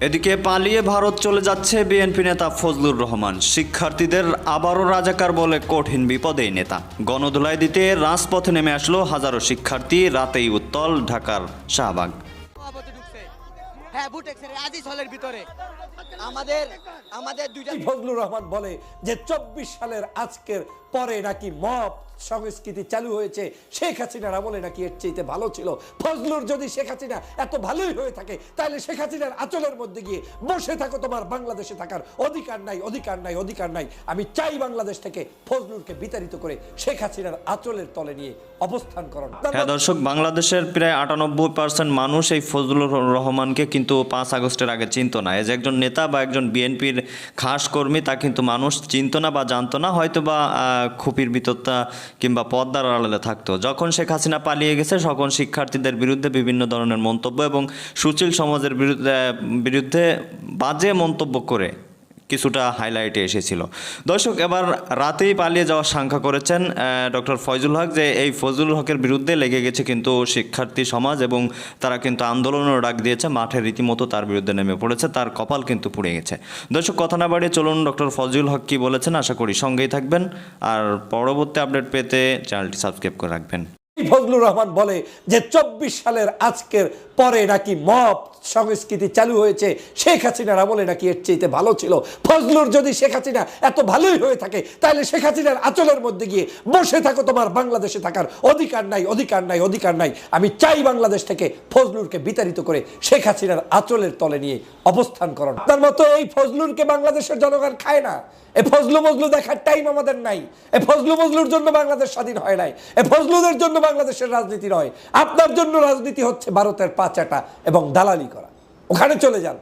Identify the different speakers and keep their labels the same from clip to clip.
Speaker 1: এদিকে পালিয়ে ভারত চলে যাচ্ছে বিএনপি নেতা ফজলুর রহমান। শিক্ষার্থীদের আবারও রাজাকার বলে কঠিন বিপদে নেতা। গণধুলাই দিতে রাজপথে নেমে আসলো হাজারো শিক্ষার্থী রাতেই উত্তল ঢাকার শাহবাগ।
Speaker 2: হ্যাঁ বুটেক্সের আজিজ হলের ভিতরে। আমাদের আমাদের দুইটা
Speaker 3: ফজলুর রহমান বলে যে চব্বিশ সালের আজকের পরে নাকি মব সংস্কৃতি চালু হয়েছে, শেখ হাসিনার আমলে নাকি এর চাইতে ভালো ছিল। ফজলুর যদি শেখ হাসিনা এত ভালোই হয়ে থাকে, তাহলে শেখ হাসিনার আচলের মধ্যে গিয়ে বসে থাকো তোমার বাংলাদেশে থাকার অধিকার নাই অধিকার নাই অধিকার নাই। আমি চাই বাংলাদেশ থেকে ফজলুরকে বিতাড়িত করে শেখ হাসিনার আচলের তলে নিয়ে অবস্থান করুন
Speaker 1: হ্যাঁ দর্শক, বাংলাদেশের প্রায় আটানব্বই পার্সেন্ট মানুষ এই ফজলুর রহমানকে কিন্তু পাঁচ আগস্টের আগে চিনতো না। এই যে একজন নেতা বা একজন বিএনপির খাস কর্মী, তা কিন্তু মানুষ চিনতো না বা জানতো না। হয়তো বা খুপির ভিতরটা কিংবা পদ্মার আড়ালে থাকতো। যখন শেখ হাসিনা পালিয়ে গেছে সকল শিক্ষার্থীদের বিরুদ্ধে বিভিন্ন ধরনের মন্তব্য এবং সুচিল সমাজের বিরুদ্ধে বিরুদ্ধে বাজে মন্তব্য করে কিছুটা হাইলাইটে এসেছিল। দর্শক, এবার রাতেই পালিয়ে যাওয়ার সংখ্যা করেছেন ডক্টর ফয়জুল হক যে এই ফজলুল হকের বিরুদ্ধে লেগে গেছে কিন্তু শিক্ষার্থী সমাজ এবং তারা কিন্তু আন্দোলনের ডাক দিয়েছে, মাঠে রীতিমতো তার বিরুদ্ধে নেমে পড়েছে, তার কপাল কিন্তু পুড়ে গেছে। দর্শক, কথা না বাড়িয়ে চলুন ডক্টর ফজলুল হক কি বলেছেন, আশা করি সঙ্গেই থাকবেন। আর পরবর্তী আপডেট পেতে চ্যানেলটি সাবস্ক্রাইব করে রাখবেন।
Speaker 3: ফজলুর রহমান বলে যে চব্বিশ সালের আজকের পরে নাকি মব সংস্কৃতি চালু হয়েছে, শেখ হাসিনার আমলে নাকি এর চাইতে ভালো ছিল। ফজলুর যদি শেখ হাসিনা এত ভালোই হয়ে থাকে, তাহলে শেখ হাসিনার আচলের মধ্যে গিয়ে বসে থাকো তোমার বাংলাদেশে থাকার অধিকার নাই অধিকার নাই অধিকার নাই। আমি চাই বাংলাদেশ থেকে ফজলুরকে বিতাড়িত করে শেখ হাসিনার আচলের তলে নিয়ে অবস্থান করুন তার মতো এই ফজলুরকে বাংলাদেশের জনগণ খায় না। এ ফজলু মজলু দেখার টাইম আমাদের নাই। এ ফজলু মজলুর জন্য বাংলাদেশ স্বাধীন হয় নাই। এ ফজলুদের জন্য বাংলাদেশের রাজনীতি নয়। আপনার জন্য রাজনীতি হচ্ছে ভারতের পাচাটা এবং দালালি করা। ওখানে চলে যান।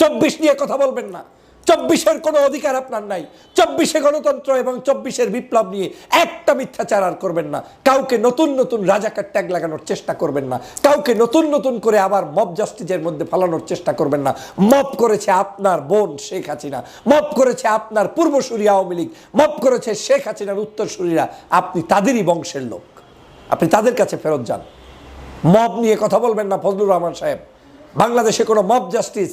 Speaker 3: চব্বিশ নিয়ে কথা বলবেন না। চব্বিশের কোনো অধিকার আপনার নাই। চব্বিশে গণতন্ত্র এবং চব্বিশের বিপ্লব নিয়ে একটা মিথ্যাচার আর করবেন না। কাউকে নতুন নতুন রাজাকার ট্যাগ লাগানোর চেষ্টা করবেন না। কাউকে নতুন নতুন করে আবার মব জাস্টিসের মধ্যে ফালানোর চেষ্টা করবেন না। মব করেছে আপনার বোন শেখ হাসিনা। মব করেছে আপনার পূর্বসূরি আওয়ামী লীগ। মব করেছে শেখ হাসিনার উত্তরসূরিরা। আপনি তাদেরই বংশের লোক। আপনি তাদের কাছে ফেরত যান। মব নিয়ে কথা বলবেন না ফজলুর রহমান সাহেব। বাংলাদেশে কোনো মব জাস্টিস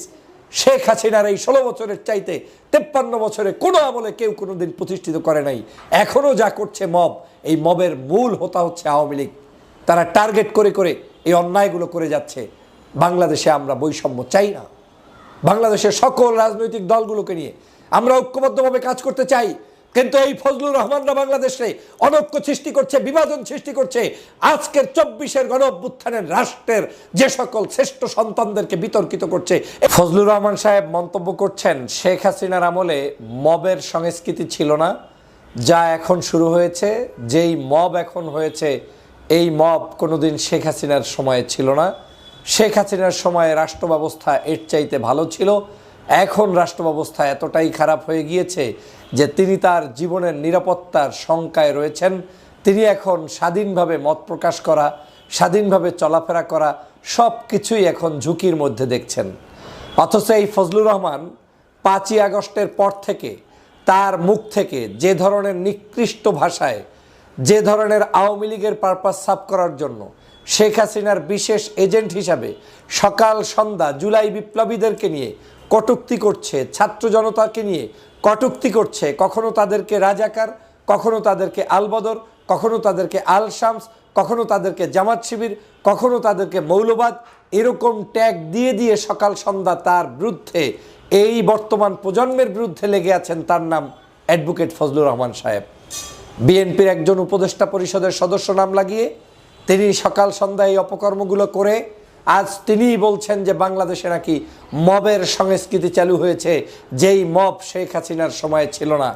Speaker 3: শেখ হাসিনার এই ষোলো বছরের চাইতে তেপ্পান্ন বছরে কোনো আমলে কেউ কোনো দিন প্রতিষ্ঠিত করে নাই। এখনও যা করছে মব, এই মবের মূল হতা হচ্ছে আওয়ামী লীগ। তারা টার্গেট করে করে এই অন্যায়গুলো করে যাচ্ছে। বাংলাদেশে আমরা বৈষম্য চাই না। বাংলাদেশের সকল রাজনৈতিক দলগুলোকে নিয়ে আমরা ঐক্যবদ্ধভাবে কাজ করতে চাই। কিন্তু এই ফজলুর রহমানরা বাংলাদেশে অনৈক্য সৃষ্টি করছে, বিভাজন সৃষ্টি করছে। আজকের চব্বিশের গণ অভ্যুত্থানের রাষ্ট্রের যে সকল শ্রেষ্ঠ সন্তানদেরকে বিতর্কিত করছে। ফজলুর রহমান সাহেব মন্তব্য করছেন, শেখ হাসিনার আমলে মবের সংস্কৃতি ছিল না, যা এখন শুরু হয়েছে। যেই মব এখন হয়েছে, এই মব কোনোদিন শেখ হাসিনার সময়ে ছিল না। শেখ হাসিনার সময়ে রাষ্ট্র ব্যবস্থা এর চাইতে ভালো ছিল। এখন রাষ্ট্র ব্যবস্থা এতটাই খারাপ হয়ে গিয়েছে যে তিনি তার জীবনের নিরাপত্তার শঙ্কায় রয়েছেন। তিনি এখন স্বাধীনভাবে মত প্রকাশ করা, স্বাধীনভাবে চলাফেরা করা সব কিছুই এখন ঝুঁকির মধ্যে দেখছেন। অথচ এই ফজলুর রহমান পাঁচই আগস্টের পর থেকে তার মুখ থেকে যে ধরনের নিকৃষ্ট ভাষায়, যে ধরনের আওয়ামী লীগের পারপাস সাফ করার জন্য শেখ হাসিনার বিশেষ এজেন্ট হিসাবে সকাল সন্ধ্যা জুলাই বিপ্লবীদেরকে নিয়ে কটুক্তি করছে, ছাত্র জনতাকে নিয়ে কটুক্তি করছে। কখনো তাদেরকে রাজাকার, কখনো তাদেরকে আলবদর, কখনো তাদেরকে আল শামস কখনো তাদেরকে জামাত শিবির, কখনো তাদেরকে মৌলবাদ, এরকম ট্যাগ দিয়ে দিয়ে সকাল সন্ধ্যা তার বিরুদ্ধে, এই বর্তমান প্রজন্মের বিরুদ্ধে লেগে আছেন তার নাম অ্যাডভোকেট ফজলুর রহমান সাহেব। বিএনপির একজন উপদেষ্টা পরিষদের সদস্য নাম লাগিয়ে তিনি সকাল সন্ধ্যা এই অপকর্মগুলো করে আজ তিনিই বলছেন যে বাংলাদেশে নাকি মবের সংস্কৃতি চালু হয়েছে, যেই মব শেখ হাসিনার সময় ছিল না।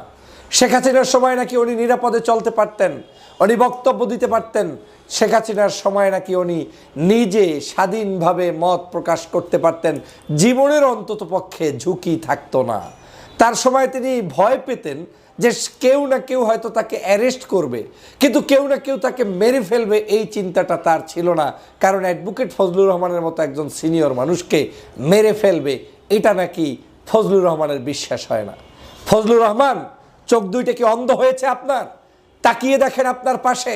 Speaker 3: শেখ হাসিনার সময় নাকি উনি নিরাপদে চলতে পারতেন, উনি বক্তব্য দিতে পারতেন, শেখ হাসিনার সময় নাকি উনি নিজে স্বাধীনভাবে মত প্রকাশ করতে পারতেন, জীবনের অন্তত পক্ষে ঝুঁকি থাকতো না। তার সময় তিনি ভয় পেতেন যে কেউ না কেউ হয়তো তাকে অ্যারেস্ট করবে। কিন্তু কেউ না কেউ তাকে মেরে ফেলবে, এই চিন্তাটা তার ছিল না। কারণ অ্যাডভোকেট ফজলুর রহমানের মতো একজন সিনিয়র মানুষকে মেরে ফেলবে, এটা নাকি ফজলুর রহমানের বিশ্বাস হয় না। ফজলুর রহমান, চোখ দুইটা কি অন্ধ হয়েছে আপনার? তাকিয়ে দেখেন আপনার পাশে।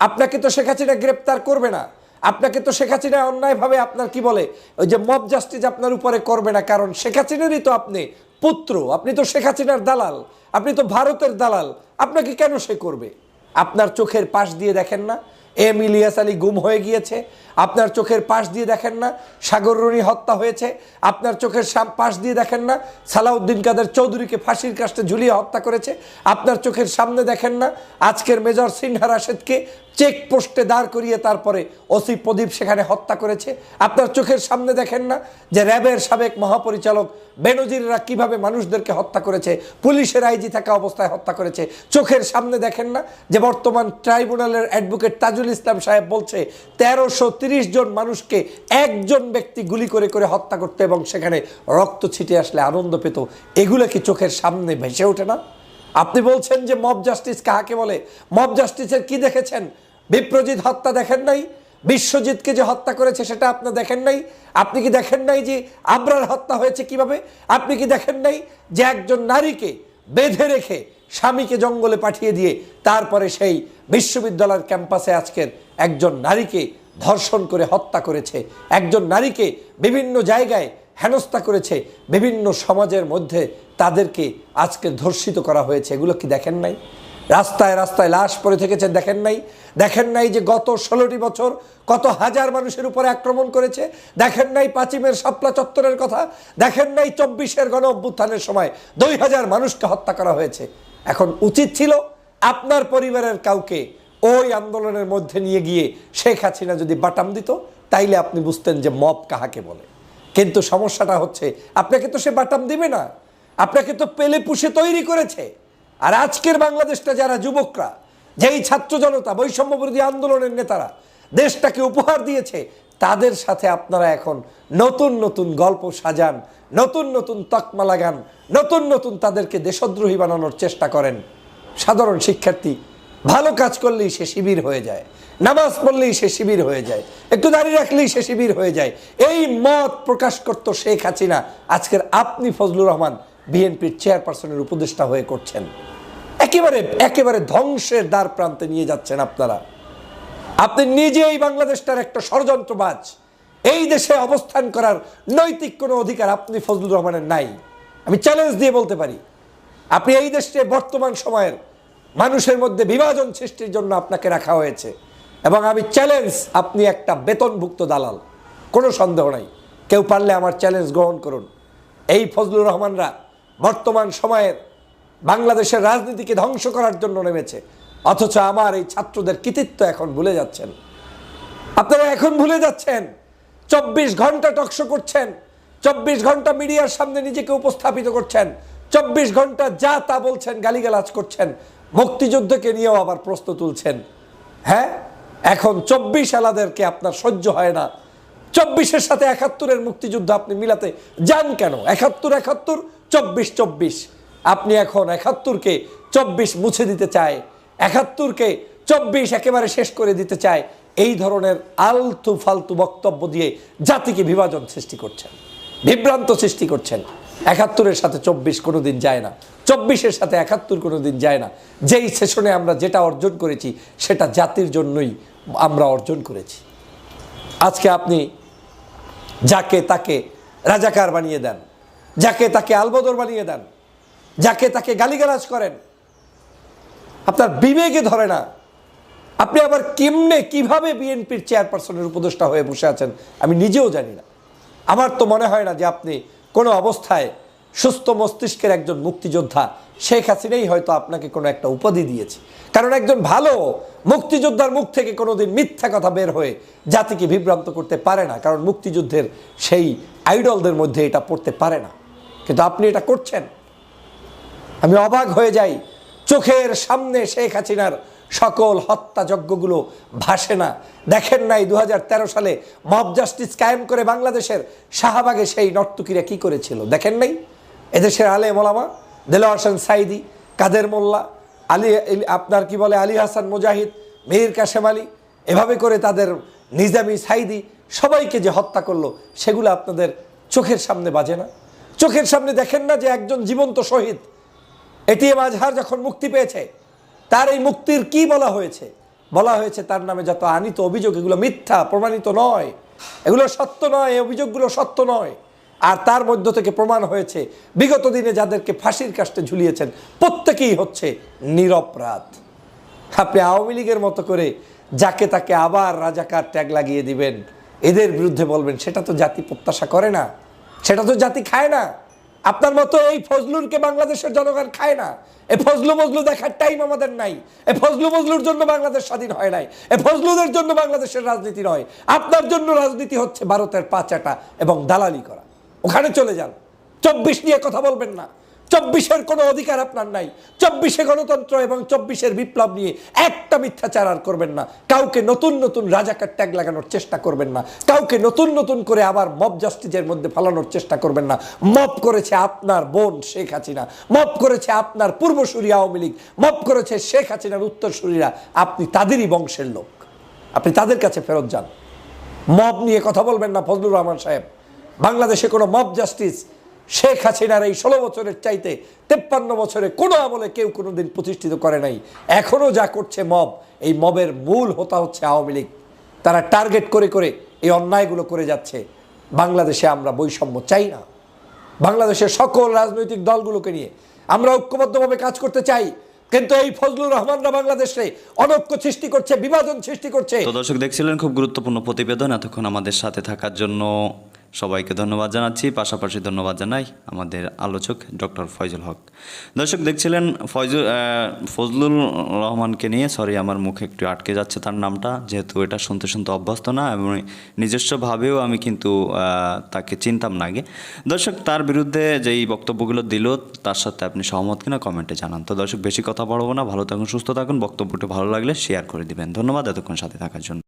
Speaker 3: আপনাকে তো শেখ হাসিনা গ্রেপ্তার করবে না। আপনাকে তো শেখ হাসিনা অন্যায়ভাবে আপনার কি বলে, ওই যে মব জাস্টিস আপনার উপরে করবে না। কারণ শেখ হাসিনারই তো আপনি পুত্র, আপনি তো শেখ হাসিনার দালাল, আপনি তো ভারতের দালাল, আপনাকে কেন সে করবে? আপনার চোখের পাশ দিয়ে দেখেন না, এম ইলিয়াস আলী গুম হয়ে গিয়েছে, আপনার চোখের পাশ দিয়ে দেখেন না, সাগর রুনি হত্যা হয়েছে, আপনার চোখের পাশ দিয়ে দেখেন না, সালাউদ্দিন কাদের চৌধুরীকে ফাঁসির কাস্টে ঝুলিয়ে হত্যা করেছে, আপনার চোখের সামনে দেখেন না, আজকের মেজর সিনহা রাশেদকে চেক পোস্টে দাঁড় করিয়ে তারপরে ওসি প্রদীপ সেখানে হত্যা করেছে। আপনার চোখের সামনে দেখেন না যে র্যাবের সাবেক মহাপরিচালক বেনজিররা কীভাবে মানুষদেরকে হত্যা করেছে, পুলিশের আইজি থাকা অবস্থায় হত্যা করেছে। চোখের সামনে দেখেন না যে বর্তমান ট্রাইব্যুনালের অ্যাডভোকেট তাজুল ইসলাম সাহেব বলছে তেরোশো জন মানুষকে একজন ব্যক্তি গুলি করে করে হত্যা করতে এবং সেখানে রক্ত ছিটে আসলে আনন্দ পেত। এগুলো কি চোখের সামনে ভেসে ওঠে না? আপনি বলছেন যে মব জাস্টিস কাহাকে বলে? মব জাস্টিসের কি দেখেছেন? বিপ্রজিৎ হত্যা দেখেন নাই? বিশ্বজিৎকে যে হত্যা করেছে সেটা আপনি দেখেন নাই? আপনি কি দেখেন নাই যে আবরার হত্যা হয়েছে কীভাবে? আপনি কি দেখেন নাই যে একজন নারীকে বেঁধে রেখে স্বামীকে জঙ্গলে পাঠিয়ে দিয়ে তারপরে সেই বিশ্ববিদ্যালয়ের ক্যাম্পাসে আজকের একজন নারীকে ধর্ষণ করে হত্যা করেছে? একজন নারীকে বিভিন্ন জায়গায় হেনস্থা করেছে, বিভিন্ন সমাজের মধ্যে তাদেরকে আজকে ধর্ষিত করা হয়েছে, এগুলো কি দেখেন নাই? রাস্তায় রাস্তায় লাশ পড়ে থেকেছে, দেখেন নাই। দেখেন নাই যে গত ষোলোটি বছর কত হাজার মানুষের উপরে আক্রমণ করেছে। দেখেন নাই পাঁচিমের শাপলা চত্বরের কথা। দেখেন নাই চব্বিশের গণ অভ্যুত্থানের সময় দুই হাজার মানুষকে হত্যা করা হয়েছে। এখন উচিত ছিল আপনার পরিবারের কাউকে ওই আন্দোলনের মধ্যে নিয়ে গিয়ে শেখ হাসিনা যদি বাটাম দিত, তাইলে আপনি বুঝতেন যে মব কাহাকে বলে। কিন্তু সমস্যাটা হচ্ছে, আপনাকে তো সে বাটাম দিবে না। আপনাকে তো পেলে পুষে তৈরি করেছে। আর আজকের বাংলাদেশটা যারা যুবকরা, যেই ছাত্র জনতা, বৈষম্য বিরোধী আন্দোলনের নেতারা দেশটাকে উপহার দিয়েছে, তাদের সাথে আপনারা এখন নতুন নতুন গল্প সাজান, নতুন নতুন তকমা লাগান, নতুন নতুন তাদেরকে দেশদ্রোহী বানানোর চেষ্টা করেন। সাধারণ শিক্ষার্থী, ভালো কাজ করলেই সে শিবির হয়ে যায়, নামাজ পড়লেই সে শিবির হয়ে যায়, একটু দাঁড়িয়ে রাখলেই সে শিবির হয়ে যায়। এই মত প্রকাশ করত শেখ হাসিনা, আজকের আপনি ফজলুর রহমান বিএনপির চেয়ারপারসনের উপদেষ্টা হয়ে করছেন। একেবারে একেবারে ধ্বংসের দ্বার প্রান্তে নিয়ে যাচ্ছেন আপনারা। আপনি নিজেই বাংলাদেশটার একটা ষড়যন্ত্রবাজ। এই দেশে অবস্থান করার নৈতিক কোনো অধিকার আপনি ফজলুর রহমানের নাই। আমি চ্যালেঞ্জ দিয়ে বলতে পারি, আপনি এই দেশে বর্তমান সময়ের মানুষের মধ্যে বিভাজন সৃষ্টির জন্য আপনাকে রাখা হয়েছে। এবং আমি চ্যালেঞ্জ আপনি একটা বেতনভুক্ত দালাল। কোনো সন্দেহ নাই। কেউ পারলে আমার চ্যালেঞ্জ গ্রহণ করুন। এই ফজলুর রহমানরা বর্তমান সময়ের বাংলাদেশের রাজনীতিকে ধ্বংস করার জন্য নেমেছে। অথচ আমার এই ছাত্রদের কৃতিত্ব এখন ভুলে যাচ্ছেন। আপনারা এখন ভুলে যাচ্ছেন। চব্বিশ ঘণ্টা টকশো করছেন। চব্বিশ ঘণ্টা মিডিয়ার সামনে নিজেকে উপস্থাপিত করছেন। চব্বিশ ঘণ্টা যা তা বলছেন, গালিগালাজ করছেন। মুক্তিযুদ্ধকে নিয়েও আবার প্রশ্ন তুলছেন। হ্যাঁ এখন চব্বিশ আলাদেরকে আপনার সহ্য হয় না। চব্বিশের সাথে একাত্তরের মুক্তিযুদ্ধ আপনি মিলাতে যান কেন? একাত্তর একাত্তর চব্বিশ চব্বিশ। আপনি এখন একাত্তরকে চব্বিশ মুছে দিতে চায়, একাত্তরকে চব্বিশ একেবারে শেষ করে দিতে চায়, এই ধরনের আলতু ফালতু বক্তব্য দিয়ে জাতিকে বিভাজন সৃষ্টি করছেন, বিভ্রান্ত সৃষ্টি করছেন। একাত্তরের সাথে চব্বিশ কোনোদিন যায় না, চব্বিশের সাথে একাত্তর কোনো দিন যায় না। যেই সেশনে আমরা যেটা অর্জন করেছি, সেটা জাতির জন্যই আমরা অর্জন করেছি। আজকে আপনি যাকে তাকে রাজাকার বানিয়ে দেন যাকে তাকে আলবদর বানিয়ে দেন, যাকে তাকে গালিগালাজ করেন, আপনার বিবেকে ধরে না। আপনি আবার কেমনে, কীভাবে বিএনপির চেয়ারপারসনের উপদেষ্টা হয়ে বসে আছেন, আমি নিজেও জানি না। আমার তো মনে হয় না যে আপনি কোনো অবস্থায় সুস্থ মস্তিষ্কের একজন মুক্তিযোদ্ধা, শেখ হাসিনাই হয়তো আপনাকে কোনো একটা উপাধি দিয়েছে। কারণ একজন ভালো মুক্তিযোদ্ধার মুখ থেকে কোনোদিন মিথ্যা কথা বের হয়ে জাতিকে বিভ্রান্ত করতে পারে না, কারণ মুক্তিযুদ্ধের সেই আইডলদের মধ্যে এটা পড়তে পারে না। কিন্তু আপনি এটা করছেন। আমি অবাক হয়ে যাই। চোখের সামনে শেখ হাসিনার সকল হত্যাযজ্ঞগুলো ভাসে না। দেখেন নাই দু হাজার তেরো সালে মব জাস্টিস কায়েম করে বাংলাদেশের শাহবাগে সেই নর্তকীরা কি করেছিল। দেখেন নাই? এদেশের আলে মোলামা দেলোয়ার হোসেন সাইদি, কাদের মোল্লা, আলী আপনার কি বলে আলী হাসান মুজাহিদ, মীর কাশেম আলী, এভাবে করে তাদের নিজামি সাইদি সবাইকে যে হত্যা করল, সেগুলো আপনাদের চোখের সামনে বাজে না? চোখের সামনে দেখেন না যে একজন জীবন্ত শহীদ। এটিএম আজহার যখন মুক্তি পেয়েছে, তার এই মুক্তির কি বলা হয়েছে? বলা হয়েছে তার নামে যত আনিত অভিযোগ, এগুলো মিথ্যা, প্রমাণিত নয়। এগুলো সত্য নয়, এই অভিযোগগুলো সত্য নয়। আর তার মধ্য থেকে প্রমাণ হয়েছে, বিগত দিনে যাদেরকে ফাঁসির কাস্টে ঝুলিয়েছেন, প্রত্যেকেই হচ্ছে নিরপরাধ আপনি আওয়ামী লীগের মতো করে যাকে তাকে আবার রাজাকার ট্যাগ লাগিয়ে দিবেন, এদের বিরুদ্ধে বলবেন, সেটা তো জাতি প্রত্যাশা করে না। সেটা তো জাতি খায় না। আপনার মতো এই ফজলুরকে বাংলাদেশের জনগণ খায় না। এ ফজলু মজলু দেখার টাইম আমাদের নাই। এ ফজলু মজলুর জন্য বাংলাদেশ স্বাধীন হয় নাই। এ ফজলুদের জন্য বাংলাদেশের রাজনীতি নয়। আপনার জন্য রাজনীতি হচ্ছে ভারতের পাচাটা এবং দালালি করা। ওখানে চলে যান। চব্বিশ নিয়ে কথা বলবেন না। চব্বিশের কোনো অধিকার আপনার নাই। চব্বিশে গণতন্ত্র এবং চব্বিশের বিপ্লব নিয়ে একটা মিথ্যাচার আর করবেন না। কাউকে নতুন নতুন রাজাকার ট্যাগ লাগানোর চেষ্টা করবেন না। কাউকে নতুন নতুন করে আবার মব জাস্টিসের মধ্যে ফালানোর চেষ্টা করবেন না। মব করেছে আপনার বোন শেখ হাসিনা। মব করেছে আপনার পূর্বসূরি আওয়ামী লীগ। মব করেছে শেখ হাসিনার উত্তরসূরিরা। আপনি তাদেরই বংশের লোক। আপনি তাদের কাছে ফেরত যান। মব নিয়ে কথা বলবেন না ফজলুর রহমান সাহেব। বাংলাদেশে কোনো মব জাস্টিস শেখ হাসিনার এই ষোলো বছরের চাইতে তেপ্পান্ন বছরে কোনো আমলে কেউ কোনো দিন প্রতিষ্ঠিত করে নাই। এখনও যা করছে মব, এই মবের মূল হোতা হচ্ছে আওয়ামী লীগ। তারা টার্গেট করে করে এই অন্যায়গুলো করে যাচ্ছে। বাংলাদেশে আমরা বৈষম্য চাই না। বাংলাদেশের সকল রাজনৈতিক দলগুলোকে নিয়ে আমরা ঐক্যবদ্ধভাবে কাজ করতে চাই। কিন্তু এই ফজলুর রহমানরা বাংলাদেশে অনৈক্য সৃষ্টি করছে, বিভাজন সৃষ্টি করছে।
Speaker 1: তো দর্শক, দেখছিলেন খুব গুরুত্বপূর্ণ প্রতিবেদন এতক্ষণ আমাদের সাথে থাকার জন্য। সবাইকে ধন্যবাদ জানাচ্ছি। পাশাপাশি ধন্যবাদ জানাই আমাদের আলোচক ডক্টর ফয়জুল হক। দর্শক, দেখছিলেন ফয়জুল ফজলুল রহমানকে নিয়ে, সরি, আমার মুখে একটু আটকে যাচ্ছে তার নামটা, যেহেতু এটা শুনতে শুনতে অভ্যস্ত না, এবং নিজস্বভাবেও আমি কিন্তু তাকে চিনতাম না আগে। দর্শক, তার বিরুদ্ধে যেই বক্তব্যগুলো দিল, তার সাথে আপনি সহমত কিনা কমেন্টে জানান। তো দর্শক, বেশি কথা বলব না, ভালো থাকুন, সুস্থ থাকুন, বক্তব্যটি ভালো লাগলে শেয়ার করে দিবেন। ধন্যবাদ, এতক্ষণ সাথে থাকার জন্য।